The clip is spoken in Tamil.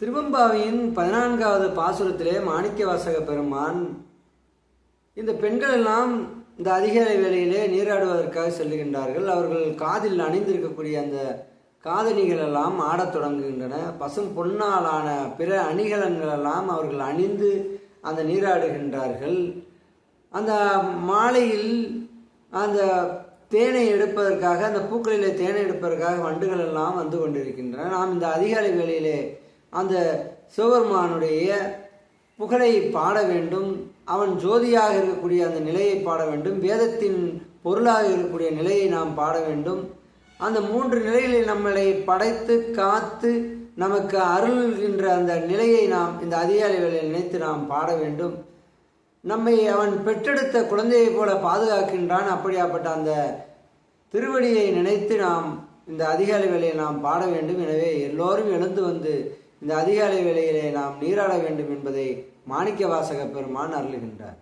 திருவம்பாவியின் பதினான்காவது பாசுரத்திலே மாணிக்க வாசக பெருமான் இந்த பெண்கள் எல்லாம் இந்த அதிகாலை வேளையிலே நீராடுவதற்காக செல்லுகின்றார்கள். அவர்கள் காதில் அணிந்திருக்கக்கூடிய அந்த காதணிகள் எல்லாம் ஆடத் தொடங்குகின்றன. பசும் பொன்னாலான பிற அணிகலன்கள் எல்லாம் அவர்கள் அணிந்து அந்த நீராடுகின்றார்கள். அந்த மாலையில் அந்த தேனை எடுப்பதற்காக அந்த பூக்களிலே தேனை எடுப்பதற்காக வண்டுகள் எல்லாம் வந்து கொண்டிருக்கின்றன. நாம் இந்த அதிகாலை வேளையிலே அந்த சிவபெருமானுடைய புகழை பாட வேண்டும். அவன் ஜோதியாக இருக்கக்கூடிய அந்த நிலையை பாட வேண்டும். வேதத்தின் பொருளாக இருக்கக்கூடிய நிலையை நாம் பாட வேண்டும். அந்த மூன்று நிலைகளில் நம்மளை படைத்து காத்து நமக்கு அருள்கின்ற அந்த நிலையை நாம் இந்த அதிகாரிகளை நினைத்து நாம் பாட வேண்டும். நம்மை அவன் பெற்றெடுத்த குழந்தையைப் போல பாதுகாக்கின்றான். அப்படியாப்பட்ட அந்த திருவடியை நினைத்து நாம் இந்த அதிகாலை வேலையை நாம் பாட வேண்டும். எனவே எல்லோரும் எழுந்து வந்து இந்த அதிகாலை வேளையிலே நாம் நீராட வேண்டும் என்பதை மாணிக்க வாசக பெருமான் அருளுகின்றார்.